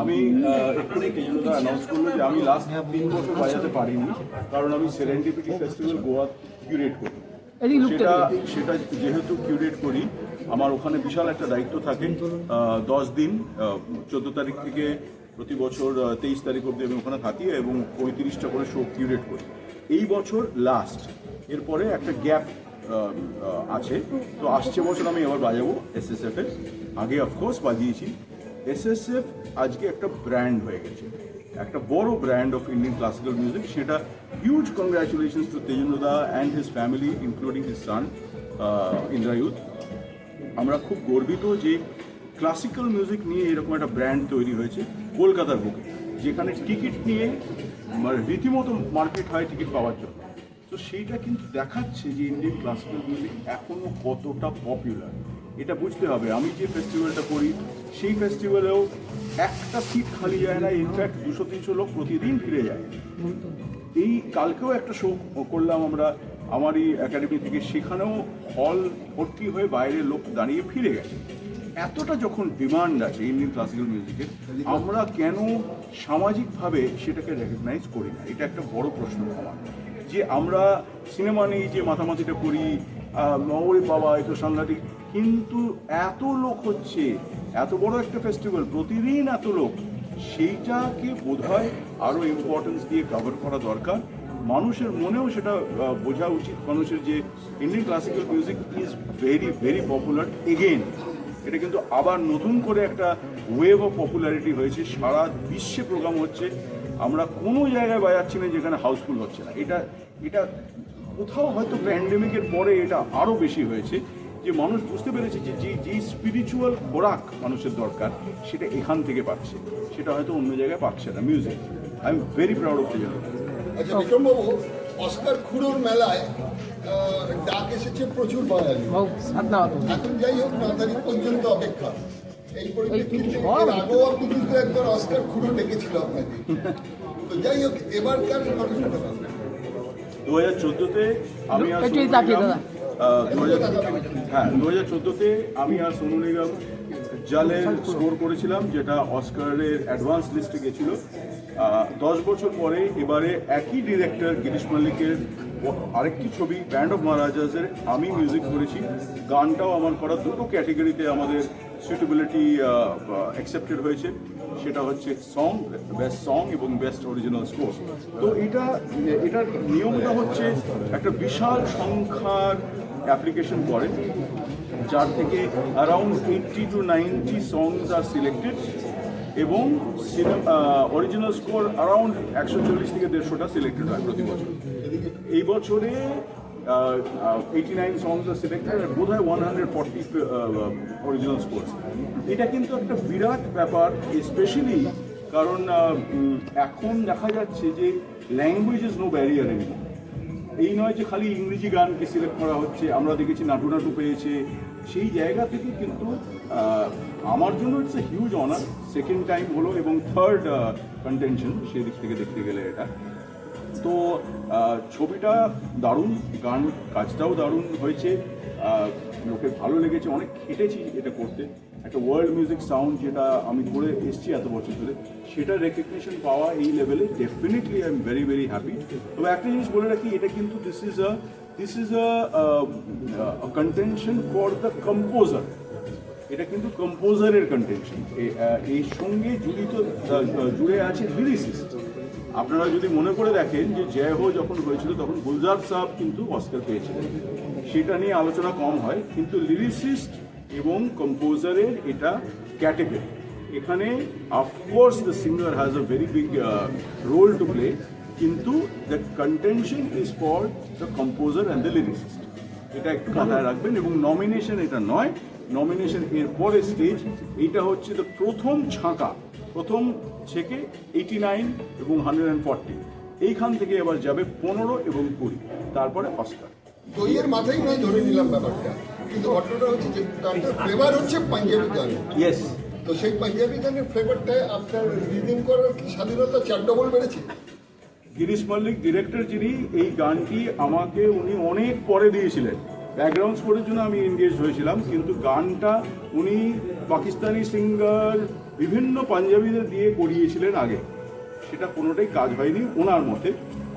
আমি এক্ষুনি অ্যানাউন্স করল যে আমি লাস্ট তিন বছর বাজাতে পারিনি কারণ আমি সেরেন্ডিপিটি ফেস্টিভ্যাল গোয়া কিউরেট করি। সেটা সেটা যেহেতু কিউরেট করি আমার ওখানে বিশাল একটা দায়িত্ব থাকে। দশ দিন চোদ্দ তারিখ থেকে প্রতি বছর তেইশ তারিখ অবধি আমি ওখানে থাকি এবং পঁয়ত্রিশটা করে শো কিউরেট করি। এই বছর লাস্ট এরপরে একটা গ্যাপ আছে। তো আসছে বছর আমি এবার বাজাবো এসএসএফ এর আগে অফকোর্স বাজিয়েছি এসএসএফ আজকে একটা ব্র্যান্ড হয়ে গেছে। একটা বড় brand of Indian classical music সেটা huge congratulations to তেজেন্দ্রদা and his family including his son Indrayudh আমরা খুব গর্বিত যে ক্লাসিক্যাল মিউজিক নিয়ে এরকম একটা ব্র্যান্ড তৈরি হয়েছে কলকাতার বুকে, যেখানে টিকিট নিয়ে মানে রীতিমতো মার্কেট হয় টিকিট পাওয়ার জন্য। তো সেইটা কিন্তু দেখাচ্ছে যে ইন্ডিয়ান ক্লাসিক্যাল মিউজিক এখনও কতটা পপুলার এটা বুঝতে হবে। আমি যে ফেস্টিভ্যালটা করি সেই ফেস্টিভ্যালেও একটা সিট খালি যায় না ইনফ্যাক্ট দুশো, তিনশো লোক প্রতিদিন ফিরে যায়। এই কালকেও একটা শো করলাম আমরা, আমারই একাডেমি থেকে, সেখানেও হল ভর্তি হয়ে বাইরের লোক দাঁড়িয়ে ফিরে গেছে। এতটা যখন ডিমান্ড আছে ইন্ডিয়ান ক্লাসিক্যাল মিউজিকের আমরা কেন সামাজিকভাবে সেটাকে রেকগনাইজ করি না? এটা একটা বড় প্রশ্ন আমার। যে আমরা সিনেমা নিয়ে যে মাতামাতিটা করি ওরে বাবা এত সাংঘাতিক, কিন্তু এত লোক হচ্ছে এত বড় একটা ফেস্টিভ্যাল প্রতিদিন এত লোক, সেইটাকে বোধহয় আরও ইম্পর্টেন্স দিয়ে কভার করা দরকার। মানুষের মনেও সেটা বোঝা উচিত। মানুষের যে Indian classical music is very very popular again এটা কিন্তু আবার নতুন করে একটা ওয়েভ অফ পপুলারিটি হয়েছে। সারা বিশ্বে প্রোগ্রাম হচ্ছে। আমরা কোনো জায়গায় বাজাচ্ছি না যেখানে হাউসফুল হচ্ছে না। এটা এটা কোথাও হয়তো প্যান্ডেমিকের পরে এটা আরও বেশি হয়েছে। যে মানুষ বুঝতে পেরেছে যে যে যে স্পিরিচুয়াল খোরাক মানুষের দরকার সেটা এখান থেকে পাচ্ছে। সেটা হয়তো অন্য জায়গায় পাচ্ছে না music I am very proud of the আচ্ছা বিক্রমবাবু অস্কার খুঁড়োর মেলায় ডাক এসেছে প্রচুর বাঙালি। এখন যাই হোক ন তারিখ পর্যন্ত অপেক্ষা। এই পরিপ্রেক্ষিতে কিন্তু এর আগেও আপনি কিন্তু একবার অস্কার খুঁড়ো ডেকেছিল আপনাকে। তো যাই হোক এবারকার ঘটনাটা। দু হাজার চোদ্দোতে আমি হ্যাঁ দু হাজার চোদ্দোতে আমি আর সোনু নিগম জালের স্কোর করেছিলাম, যেটা অস্কারের অ্যাডভান্স লিস্টে গেছিল। দশ বছর পরে এবারে একই ডিরেক্টর গিরিশ মাল্লিকের আরেকটি ছবি ব্যান্ড অফ মহারাজাসের আমি মিউজিক করেছি। গানটাও আমার করা দুটো ক্যাটেগরিতে আমাদের সুইটেবিলিটি অ্যাকসেপ্টেড হয়েছে। সেটা হচ্ছে সং বেস্ট সং এবং বেস্ট অরিজিনাল স্কোর তো এটা, এটার নিয়মটা হচ্ছে একটা বিশাল সংখ্যার অ্যাপ্লিকেশন করে, যার থেকে around eighty two ninety songs আর সিলেক্টেড এবং অরিজিনাল স্কোর অ্যারাউন্ড একশো চল্লিশ থেকে দেড়শোটা সিলেক্টেড হয় প্রতি বছর। এই বছরে এইটি নাইন সংস আর সিলেক্টেড আর বোধ হয় one hundred forty original scores এটা কিন্তু একটা বিরাট ব্যাপার স্পেশালি কারণ এখন দেখা যাচ্ছে যে language is no barrier anymore এই নয় যে খালি ইংরেজি গানকে সিলেক্ট করা হচ্ছে, আমরা দেখেছি নাটু নাটু পেয়েছে। সেই জায়গা থেকে কিন্তু আমার জন্য it's a huge honour second time হলো এবং থার্ড কন্টেনশন সেই দিক থেকে দেখতে গেলে এটা। তো ছবিটা দারুণ, গান, কাজটাও দারুণ হয়েছে লোকে ভালো লেগেছে, অনেক খেটেছি এটা করতে। একটা ওয়ার্ল্ড মিউজিক সাউন্ড যেটা আমি করে এসেছি এত বছর ধরে, সেটা রেকগনিশন পাওয়া এই লেভেলে definitely I am very very happy তবে একটা জিনিস বলে রাখি, এটা কিন্তু this is a this is a contention for the composer এটা কিন্তু কম্পোজারের কন্টেনশন এই সঙ্গে জড়িত জুড়ে আছে লিরিসিস্ট আপনারা যদি মনে করে দেখেন যে জয় হো যখন হয়েছিল তখন গুলজার সাহেব কিন্তু অস্কার পেয়েছিলেন। সেটা নিয়ে আলোচনা কম হয়, কিন্তু লিরিসিস্ট এবং কম্পোজারের এটা ক্যাটেগরি এখানে of course the singer has a very big role to play কিন্তু the contention is for the composer and the lyricist এটা একটু মাথায় রাখবেন, এবং নমিনেশন এটা নয়। নমিনেশন এর পরে স্টেজ এইটা হচ্ছে তো প্রথম ছাঁকা, প্রথম থেকে এইটি নাইন এবং হান্ড্রেড অ্যান্ড ফর্টি এইখান থেকে এবার যাবে পনেরো এবং কুড়ি, তারপরে অস্কার। দইয়ের মাথায় নয় ধরে নিলাম ব্যাপারটা। কিন্তু ঘটনাটা হচ্ছে যে গানটার ফ্লেভার হচ্ছে পাঞ্জাবি গান ইয়েস তো সেই পাঞ্জাবি গানের ফ্লেভারটায় আপনার রিদিং করার কি স্বাধীনতা চার ডবল বেড়েছে? গিরিশ মল্লিক ডিরেক্টর যিনি এই গানটি আমাকে উনি অনেক পরে দিয়েছিলেন। ব্যাকগ্রাউন্ড স্কোরের জন্য আমি এনগেজ হয়েছিলাম কিন্তু গানটা উনি পাকিস্তানি সিঙ্গার বিভিন্ন পাঞ্জাবিদের দিয়ে করিয়েছিলেন আগে। সেটা কোনোটাই কাজ হয়নি ওনার মতে।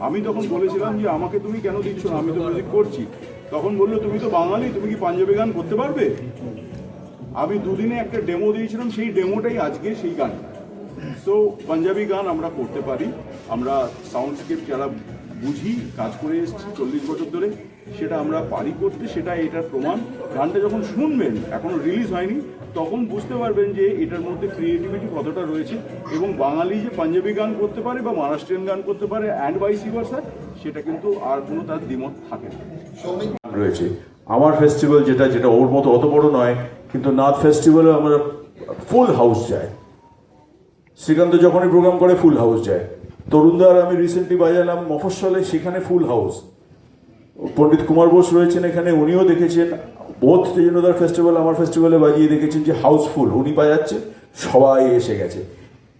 আমি তখন বলেছিলাম যে আমাকে তুমি কেন দিচ্ছ না? আমি তো মিউজিক করছি। তখন বলল, তুমি তো বাঙালি, তুমি কি পাঞ্জাবি গান করতে পারবে? আমি দুদিনে একটা ডেমো দিয়েছিলাম, সেই ডেমোটাই আজকে সেই গান। সো পাঞ্জাবি গান আমরা করতে পারি, আমরা সাউন্ডস্কেপ যারা বুঝি, কাজ করে এসেছি চল্লিশ বছর ধরে। সেটা আমরা পারি করতে, সেটা এটার প্রমাণ। গানটা যখন শুনবেন, এখনও রিলিজ হয়নি, তখন বুঝতে পারবেন যে এটার মধ্যে ক্রিয়েটিভিটি কতটা রয়েছে এবং বাঙালি যে পাঞ্জাবি গান করতে পারে বা মহারাষ্ট্রিয়ান গান করতে পারে অ্যান্ড বাই ভাইসি ভার্সা সেটা কিন্তু আর কোনো তার দ্বিমত থাকে রয়েছে। আমার ফেস্টিভ্যাল যেটা যেটা ওর মতো অত বড় নয়, কিন্তু নাথ ফেস্টিভ্যালে আমরা ফুল হাউস যায়। শ্রীকান্ত যখনই প্রোগ্রাম করে ফুল হাউস যায়। তরুণদার আমি রিসেন্টলি বাজালাম মফস্বলে, সেখানে ফুল হাউস পণ্ডিত কুমার বোস রয়েছেন এখানে, উনিও দেখেছেন। বোধ তেজেন্দ্রদার ফেস্টিভ্যাল আমার ফেস্টিভ্যালে বাজিয়ে দেখেছেন যে হাউসফুল উনি বাজাচ্ছে, সবাই এসে গেছে।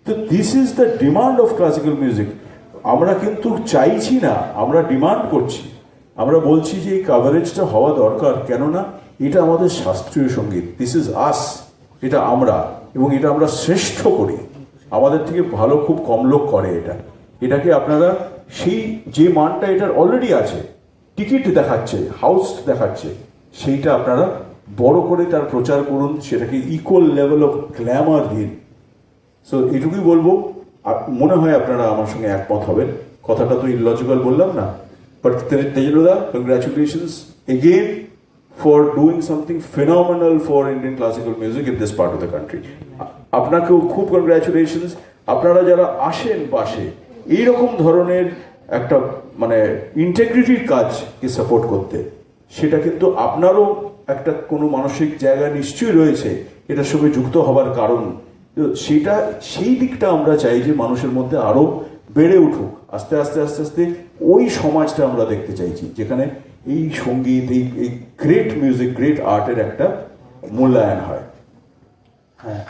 তো this is the demand of classical music আমরা কিন্তু চাইছি না, আমরা ডিমান্ড করছি। আমরা বলছি যে এই কাভারেজটা হওয়া দরকার, কেননা এটা আমাদের শাস্ত্রীয় সংগীত। দিস ইজ আস এটা আমরা, এবং এটা আমরা শ্রেষ্ঠ করি। আমাদের থেকে ভালো খুব কম লোক করে এটা। এটাকে আপনারা সেই যে মানটা এটার অলরেডি আছে টিকিট দেখাচ্ছে হাউস দেখাচ্ছে সেইটা আপনারা বড় করে তার প্রচার করুন সেটাকে ইকুয়াল লেভেল অফ গ্ল্যামার দিন। সো এটুকুই বলব। মনে হয় আপনারা আমার সঙ্গে একমত হবেন। কথাটা তো ইলজিক্যাল বললাম না। But তেজরুদা congratulations again for doing something phenomenal for Indian classical music in this part of the country আপনাকেও খুব কংগ্রাচুলেশনস আপনারা যারা আসেন পাশে এইরকম ধরনের একটা মানে ইন্টেগ্রিটির কাজকে সাপোর্ট করতে। সেটা কিন্তু আপনারও একটা কোনো মানসিক জায়গা নিশ্চয়ই রয়েছে, এটার সঙ্গে যুক্ত হবার কারণ। সেটা, সেই দিকটা আমরা চাই যে মানুষের মধ্যে আরও বেড়ে উঠুক। আস্তে আস্তে আস্তে আস্তে ওই সমাজটা আমরা দেখতে চাইছি, যেখানে এই সংগীত, এই এই গ্রেট মিউজিক গ্রেট আর্টের একটা মূল্যায়ন হয়। হ্যাঁ।